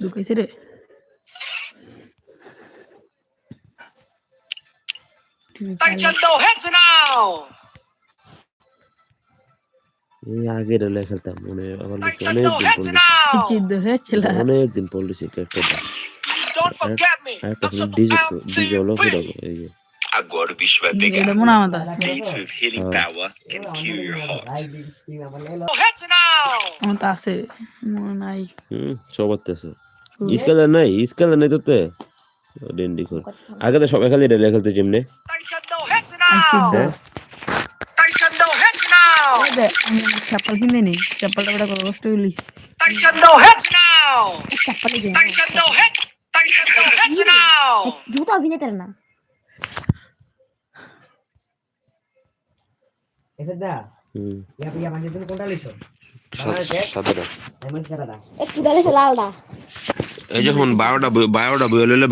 ঢুকাইছে রে এই আগে রেলে খেলতাম মনে আমার অনেক দিন পড়ল now. চিদ্ধ হয়েছিল অনেক দিন পড়ল সে ক্যারেক্টারটা Don't forget me. আর একটা I'm ডিজে supposed ডিজে হলো Agora o bicho vai pegar. মনে with healing Oh. power can cure your heart. মনে স্কেলার নাই স্কেলার নাই তোতে ডেন্ডি কর আগে তো সবাই খালি রেলে খেলতো যেমনে. আমি চাপ্পাল কিনে নি। চাপ্পালটা বড় করে কষ্ট হইলিস Taekwondo heads now. চাপ্পালে দিয়ে Taekwondo heads. Taekwondo heads now. জুতো অভিনেতার না। এফেদা হুম। ইয়া পিয়া মানে তুমি কোনটা লিছো? সাদাটা এমন সারা দা এই যখন বারোটা বই বারোটা বই লইলে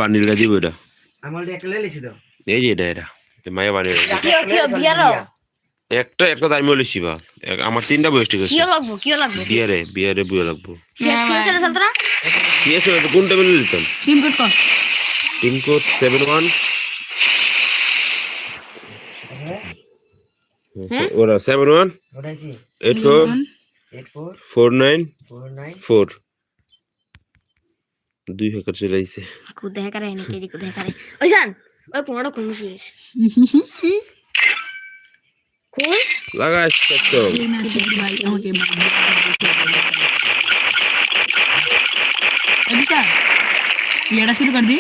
আমার একটা লই তো এই যে এটা এটা মায়া বিয়ারও একটা একটা দামি লইছি বা আমার তিনটা বয়স ঠিক আছে কিও লাগবো কিও লাগবো বিয়ারে বিয়ারে বই লাগবো কি কোনটা বেলে নিতাম টিম কোড কর পিন কোড সেভেন ওয়ান ওরা সেভেন ওয়ান ওটাই কি eight four 84 four nine 49 four দুই হ্যাকার চলে আইছে কুদে করে নি কেজি কুদে করে ওই জান ওই পনেরো কোন শুয়ে কোন লাগাই তো এই না সিদ্ধ ভাই আমাকে এদিকা এটা শুরু কর দি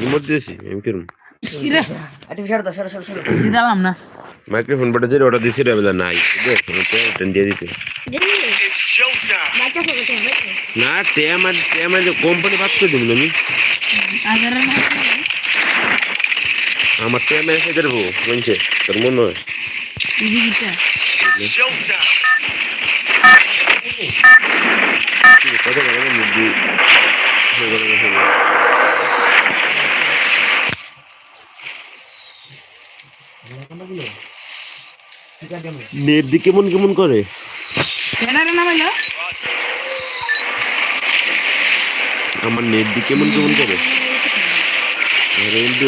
রিমোট দিয়েছি আমি কিরম ইরে সর দিলাম না। মাইক্রোফোন বটে যে ওটা দিছি রে বেলা নাই। দেখ টেন দিয়ে দিতে না তে আমার তে আমার কোম্পানি বাদ করে দিব আমি আমার তে আমি এসে দেবো বলছে তোর মনে হয়. কথা বলে হয়ে গেল হয়ে গেল ঠিক আছে আমি নেট দি কেমন কেমন করে? আমার নেট দি কেমন কেমন করে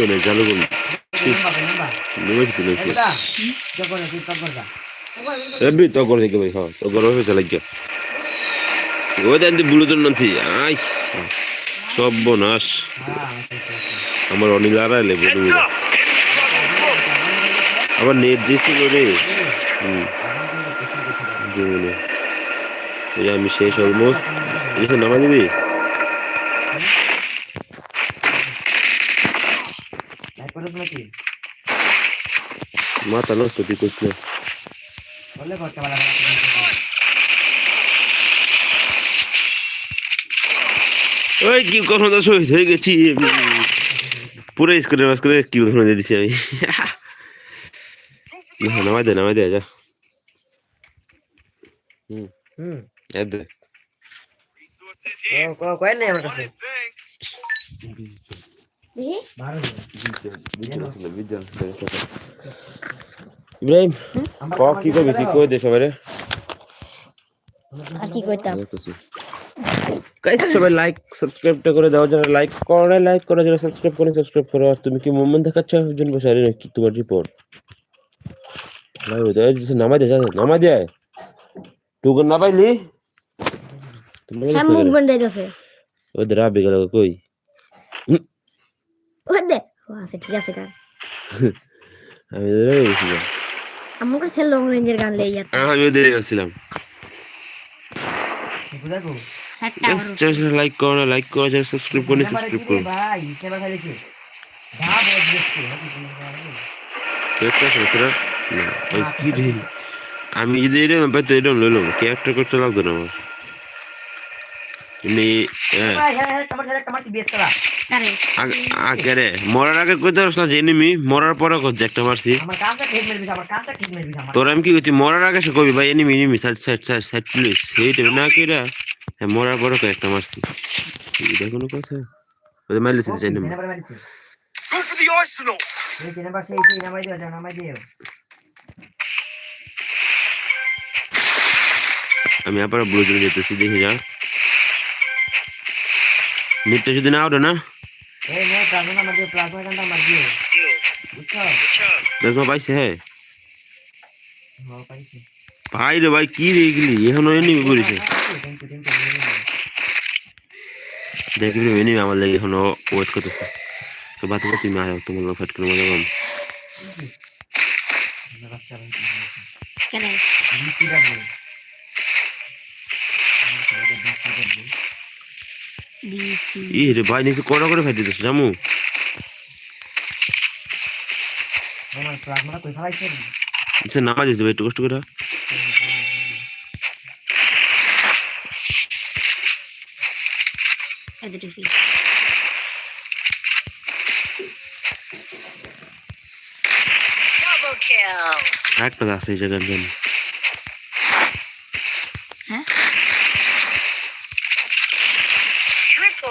নেই চালু করুন তো করে ভাই হ্যাঁ তো গরম চালাই ওই দেন তুই বুলুতন নামছি আই সব বনাস। আমার অনিল আর এলে আবার নেট দিয়েছিল রে জীবনে এই আমি শেষ অলমোস্ট এসে নামা দিবি? মাথা নষ্ট করতে পারা ওই কি কখনো তো শহীদ হয়ে গেছি। পুরো স্কুলের বাস করে কি ধরে দিয়ে দিছি আমি। না নামাই দে নামাই দে যা হুম হুম এই দে Resources ও here. কো কই নাই আমার কাছে ইব্রাহিম ক কি করবি কি কই দে সবাই আর কি কইতাম গাইস সবাই লাইক সাবস্ক্রাইবটা করে দাও যারা লাইক করে লাইক করে যারা সাবস্ক্রাইব করে সাবস্ক্রাইব করো আর তুমি কি মুভমেন্ট দেখাচ্ছ একজন বসে আরে কি তোমার রিপোর্ট নামাই দে নামাই দে টুকন না পাইলি হ্যাঁ মুভমেন্ট দিতেছে ওদের রাবে গেল কই ওই দে ও আছে ঠিক আছে গান আমি ওদের গেছিলাম আমার কাছে লং রেঞ্জের গান লেই যাচ্ছে আমি ওদের গেছিলাম দেখো লাইক করো লাইক করো সাবস্ক্রাইব করে সাবস্ক্রাইব করো ভাই আমি যদি এরকম পেতো এরকম লইলাম কে একটা করতে লাগতো না আমার? মরার আগে কইতে পারছ না জেনে মি মরার পরে করছে একটা মারছি। তোর আমি কি কইছি মরার আগে সে কবি ভাই enemy enemy side side side side please এইটা না কি রা? হ্যাঁ, মরার পরে কয় একটা মারছি। এটা কোনো কথা? ওদের মাইলে সে আমি আবার ব্লু জোনে যেতেছি দেখে যাও নিত্য যদি না? ওঠে না প্লাজমা পাইছে হ্যাঁ। ভাই রে ভাই কি রে গেলি এখন ওই নিবি করেছে দেখবি ওই আমার লাগে এখন ওয়েট করতে তো বাদ তুমি আয় তোমার লোক ফাইট করে মজা পাবো কেন? ই রে ভাই নিচে কড়া করে ফেটে দিস জামু নিচে নামা দিস ভাই একটু কষ্ট করে একটা আছে এই জায়গার জন্য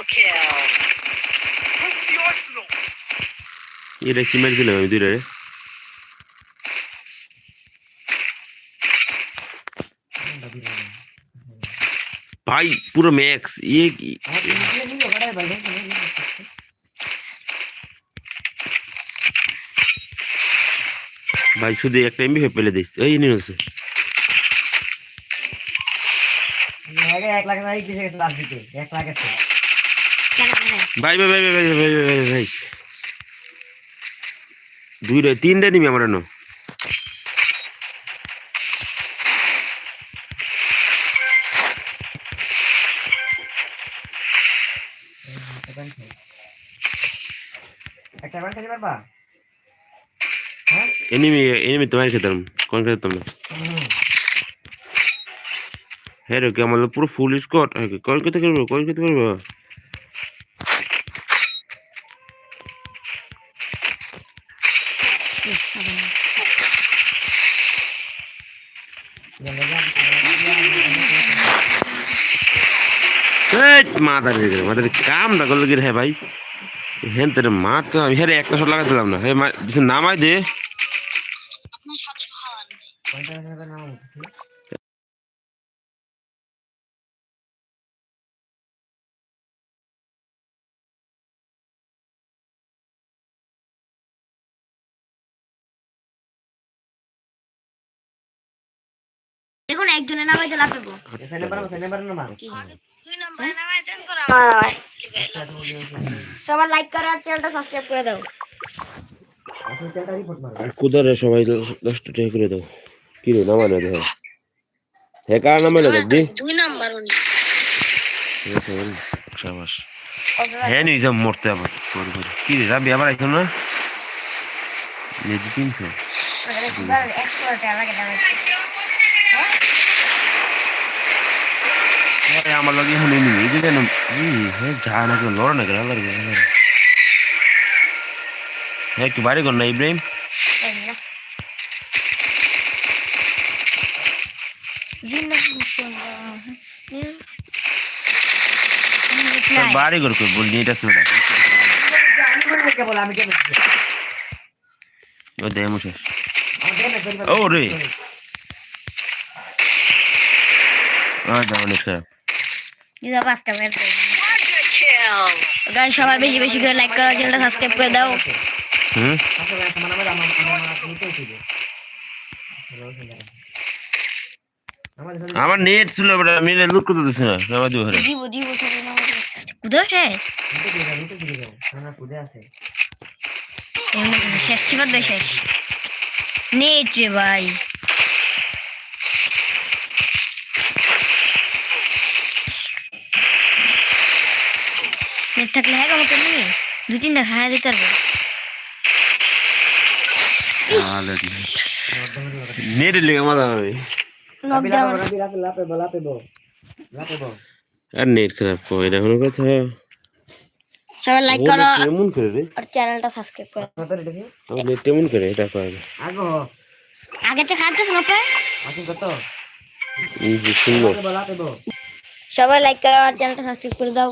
kill. Proof এটা কি মার দিলাম আমি দুইটা রে ভাই পুরো ম্যাক্স ইয়ে ভাই শুধু একটা এমবি ফেলে দিস এই, নিয়ে হচ্ছে এক লাখ এক লাখ দিতে? এক লাখ আছে। ভাই ভাই ভাই ভাই ভাই ভাই ভাই ভাই। দুইটা তিনটা নিবি আমার ন হ্যাঁ? এনিমি এনিমি তোমার খেতাম কোন খেতাম না হুম। হ্যাঁ রে আমার পুরো ফুল স্কট কোন খেতে করব কোন খেতে পারব? দিকে মাথার কামটা করল কি হ্যাঁ ভাই? হেন তোর মা তো আমি হ্যাঁ একটা শট লাগাতে দিলাম না। হে মা কিছু নামাই দে পঞ্চাশ হাজার নাম এখন একজনের নামে যে লাফাবো সেনে পারব সেনে পারব না কি আচ্ছা তুমি সবার লাইক করো আর চ্যানেলটা সাবস্ক্রাইব করে দাও। আসলে তেলটা রিপোর্ট মারো আর কুদারে সবাই দশটা টাকা করে দাও? কি রে নামাই না দেখো হ্যাঁ কার নামাই না দেখবি? দুই নাম্বার উনি। সাবাস। হ্যাঁ নিয়ে যাম মরতে আবার। কি রে রাবি আবার আইছো না? নেদি তিনশো? ஏய் ஆமா லோகி ஹனி நீ இது வேணும் ஈ ஹே ஜானக்கு லோரன கிரல இருக்கு ஹே கி பாரி கொண்டா இப்ராஹிம் বাড়ি ঘর করব নিটা শুনে ও দে মুছে ও রে আ যাও নিশ্চয় ইদা পাঁচটা সবাই বেশি বেশি করে লাইক করো চ্যানেলটা সাবস্ক্রাইব করে দাও। হুম? আমার নেট ছিল বড় করতে না। আমার দিও হরে কোথায় আছে শেষ নেট রে ভাই। থাকলে হ্যাঁ আমাকে নিয়ে দুই তিনটা খাওয়া দিতে পারবো নেটের লেগে মজা হবে আর নেট খারাপ কো এটা কোনো কথা সবাই লাইক করো কেমন করে রে আর চ্যানেলটা সাবস্ক্রাইব করো তো নেট কেমন করে এটা করে আগো আগে তো খাটতে শোনাতে আসুন কত সবাই লাইক করো আর চ্যানেলটা সাবস্ক্রাইব করে দাও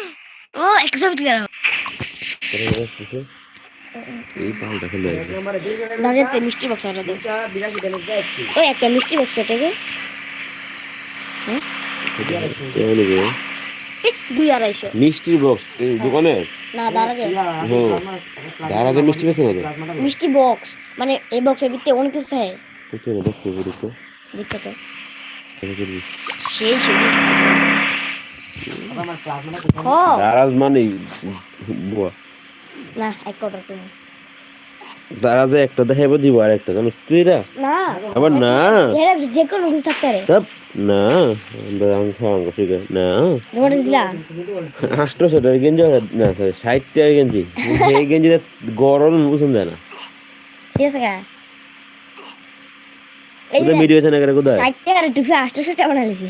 ও এই পালটা খেলে মিষ্টি বক্স দে একটি মিষ্টি বক্স এই, দুই আড়াইশো। মিষ্টির বক্স এই দোকানে? না দাঁড়া দে হো দাঁড়া যে মিষ্টি বেছে না মিষ্টি বক্স মানে এই বক্সের ভিতরে অনেক কিছু থাকে। কত না দেখতে। দেখতে তো। সেই। দারাজ মানে বুয়া। না এক দারাজে একটা দেখাইবো দিব আর একটা জানিস তুই না। আবার না। এরা যে কোনো কিছু থাকতে পারে। সব না। আমরা আমি খাওয়ান ঠিক আছে না। তোমার দিছিলা আষ্টশো টাকার গেঞ্জি না সরি ষাট টাকার গেঞ্জি। এই গেঞ্জিটা গরম যায় না। ঠিক আছে গা। এই ওটা যে মিডিয়া আছে না করে কোথায়? ষাট টাকার টুপি আটশোশো টাকা বানাইছি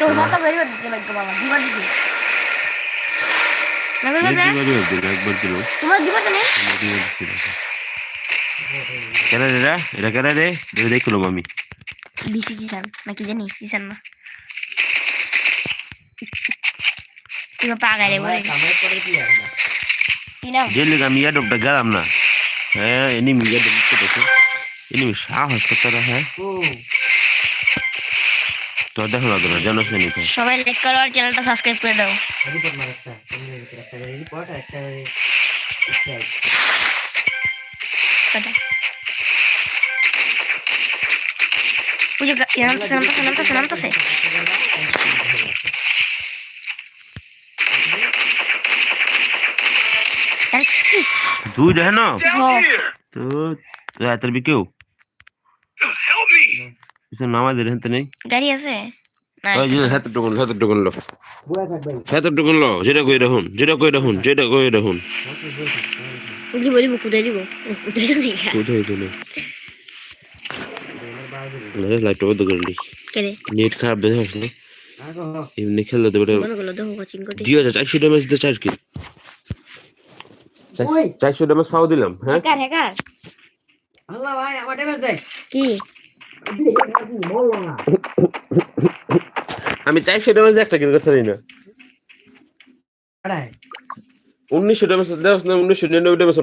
তো কত বেরিয়ে দিতে লাগবে বাবা দিবার দিছি না করবে না একবার দিল তোমার দিবার তো নেই। কেন রে রা? এটা কেন রে? দেখে দেখলাম আমি বিসি কিষান নাকি জানি? কিষান না। পাগালে বলে। জেলে আমি ইয়াডকটা গেলাম না। হ্যাঁ এনিমি ইয়াডক দিতে দেখো। এনিমি সাহস করতে হ্যাঁ? তো দেখো না তোরা জানো সবাই লাইক করো আর চ্যানেলটা সাবস্ক্রাইব করে দাও কথা পুজো নামতেছে নামতেছে নামতেছে? দুই দেখে না here! তো Help me! কিছু নামাজ দিলে হেনতে নেই? গাড়ি আছে? ওই যে লো লো যেটা কই রাখুন যেটা কই রাখুন যেটা কই রাখুন দিব দিব কুদাই দিব। কুদাই দিব কোথায় তো লাইট বন্ধ করে দিই নেট খারাপ দেখে আসলে। এমনি মনে করল দেখো দুই হাজার চারশো ড্যামেজ দিয়ে চার কিল। চারশো ড্যামেজ ফাও দিলাম হ্যাঁ? Hacker hacker. আল্লাহ ভাই আমার ড্যামেজ দেখ কি? বলল না আমি চারশো ড্যামেজ একটা কিল করতে না। উনিশশো ড্যামেজ উনিশশো নিরানব্বই ড্যামেজ